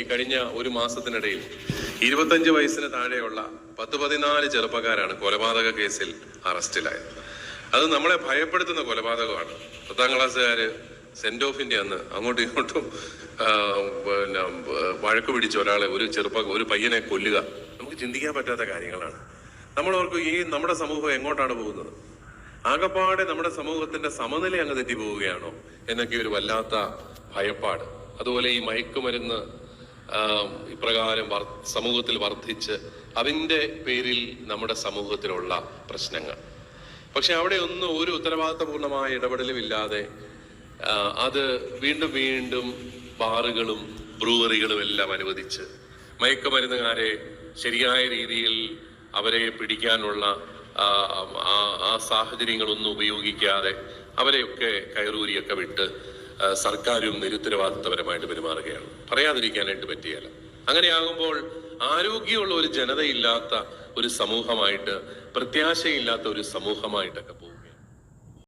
ഈ കഴിഞ്ഞ ഒരു മാസത്തിനിടയിൽ ഇരുപത്തഞ്ച് വയസ്സിന് താഴെയുള്ള പത്ത് പതിനാല് ചെറുപ്പക്കാരാണ് കൊലപാതക കേസിൽ അറസ്റ്റിലായത്. അത് നമ്മളെ ഭയപ്പെടുത്തുന്ന കൊലപാതകമാണ്. പത്താം ക്ലാസ്സുകാര് സെന്റ് ഓഫിന്റെ അന്ന് അങ്ങോട്ടും ഇങ്ങോട്ടും പിന്നെ വഴക്ക് പിടിച്ച ഒരാളെ ഒരു ചെറുപ്പ ഒരു പയ്യനെ കൊല്ലുക. നമുക്ക് ചിന്തിക്കാൻ പറ്റാത്ത കാര്യങ്ങളാണ്. നമ്മൾ ഓർക്കും ഈ നമ്മുടെ സമൂഹം എങ്ങോട്ടാണ് പോകുന്നത്? ആകപ്പാടെ നമ്മുടെ സമൂഹത്തിന്റെ സമനില അങ്ങ് തെറ്റിപ്പോവുകയാണോ? എന്നൊക്കെ ഒരു വല്ലാത്ത ഭയപ്പാട്. അതുപോലെ ഈ മയക്കുമരുന്ന് ഇപ്രകാരം സമൂഹത്തിൽ വർദ്ധിച്ച് അതിന്റെ പേരിൽ നമ്മുടെ സമൂഹത്തിലുള്ള പ്രശ്നങ്ങൾ. പക്ഷെ അവിടെ ഒന്നും ഒരു ഉത്തരവാദിത്തപൂർണമായ ഇടപെടലും ഇല്ലാതെ അത് വീണ്ടും വീണ്ടും ബാറുകളും ബ്രൂവറികളും എല്ലാം അനുവദിച്ച് മയക്കുമരുന്നുകാരെ ശരിയായ രീതിയിൽ അവരെ പിടിക്കാനുള്ള ആ, സാഹചര്യങ്ങളൊന്നും ഉപയോഗിക്കാതെ അവരെയൊക്കെ കയറൂരിയൊക്കെ വിട്ട് സർക്കാരും നിരുത്തരവാദിത്തപരമായിട്ട് പെരുമാറുകയാണ്. പറയാതിരിക്കാനായിട്ട് പറ്റിയല്ല അങ്ങനെയാകുമ്പോൾ ആരോഗ്യമുള്ള ഒരു ജനതയില്ലാത്ത ഒരു സമൂഹമായിട്ട് പ്രത്യാശയില്ലാത്ത ഒരു സമൂഹമായിട്ടൊക്കെ പോകും.